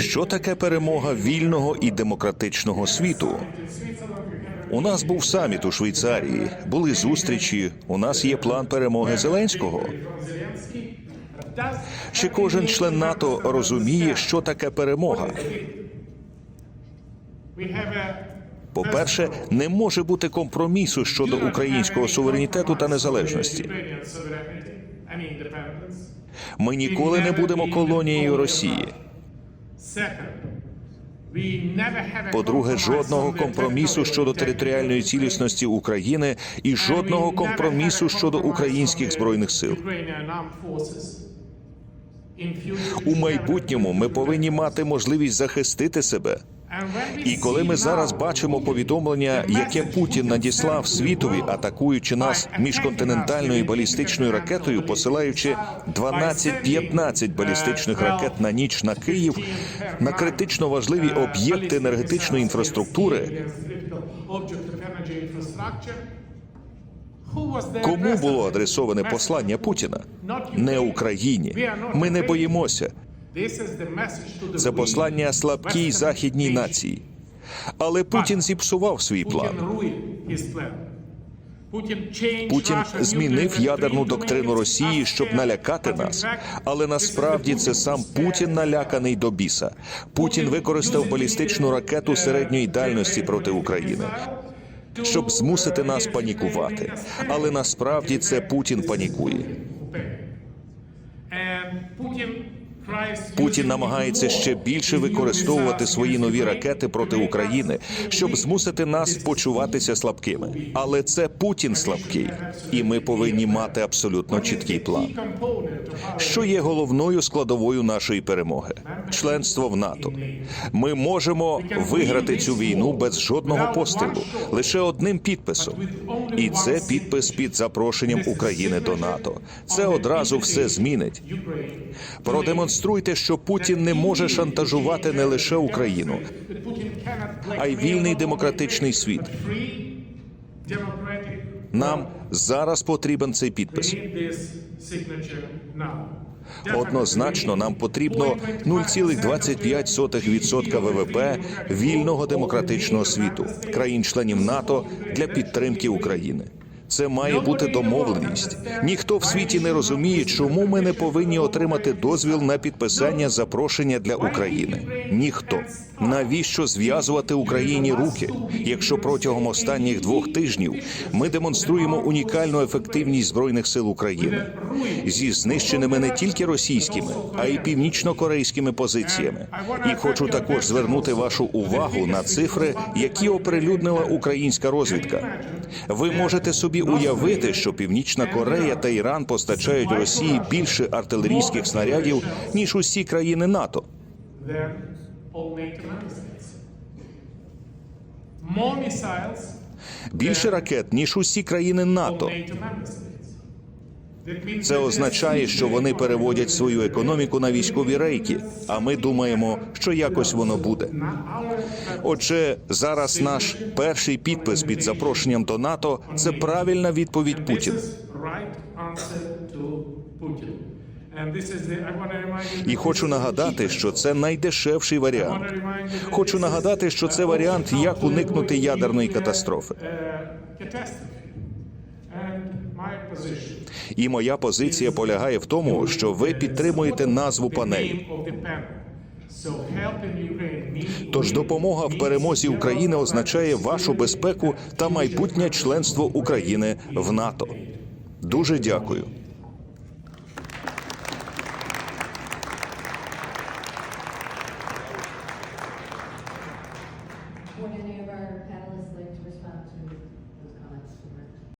Що таке перемога вільного і демократичного світу? У нас був саміт у Швейцарії, були зустрічі. У нас є план перемоги Зеленського. Чи кожен член НАТО розуміє, що таке перемога? По-перше, не може бути компромісу щодо українського суверенітету та незалежності. Ми ніколи не будемо колонією Росії. По-друге, жодного компромісу щодо територіальної цілісності України і жодного компромісу щодо українських збройних сил. У майбутньому ми повинні мати можливість захистити себе. І коли ми зараз бачимо повідомлення, яке Путін надіслав світові, атакуючи нас міжконтинентальною балістичною ракетою, посилаючи 12-15 балістичних ракет на ніч на Київ, на критично важливі об'єкти енергетичної інфраструктури, кому було адресоване послання Путіна? Не Україні. Ми не боїмося. Це послання слабкій західній нації. Але Путін зіпсував свій план. Путін змінив ядерну доктрину Росії, щоб налякати нас. Але насправді це сам Путін наляканий до біса. Путін використав балістичну ракету середньої дальності проти України, щоб змусити нас панікувати. Але насправді це Путін панікує. Путін намагається ще більше використовувати свої нові ракети проти України, щоб змусити нас почуватися слабкими. Але це Путін слабкий, і ми повинні мати абсолютно чіткий план. Що є головною складовою нашої перемоги? Членство в НАТО. Ми можемо виграти цю війну без жодного пострілу, лише одним підписом. І це підпис під запрошенням України до НАТО. Це одразу все змінить. Продемонструйте, що Путін не може шантажувати не лише Україну, а й вільний демократичний світ. Нам зараз потрібен цей підпис. Однозначно, нам потрібно 0,25% ВВП вільного демократичного світу, країн-членів НАТО для підтримки України. Це має бути домовленість. Ніхто в світі не розуміє, чому ми не повинні отримати дозвіл на підписання запрошення для України. Ніхто навіщо зв'язувати Україні руки, якщо протягом останніх двох тижнів ми демонструємо унікальну ефективність збройних сил України зі знищеними не тільки російськими, а й північно-корейськими позиціями. І хочу також звернути вашу увагу на цифри, які оприлюднила українська розвідка. Ви можете собі уявити, що Північна Корея та Іран постачають Росії більше артилерійських снарядів ніж усі країни НАТО. Більше ракет ніж усі країни НАТО. Це означає, що вони переводять свою економіку на військові рейки. А ми думаємо, що якось воно буде. Отже, зараз наш перший підпис під запрошенням до НАТО це правильна відповідь Путіну. І хочу нагадати, що це найдешевший варіант. Хочу нагадати, що це варіант, як уникнути ядерної катастрофи. І моя позиція полягає в тому, що ви підтримуєте назву панелі. Тож допомога в перемозі України означає вашу безпеку та майбутнє членство України в НАТО. Дуже дякую.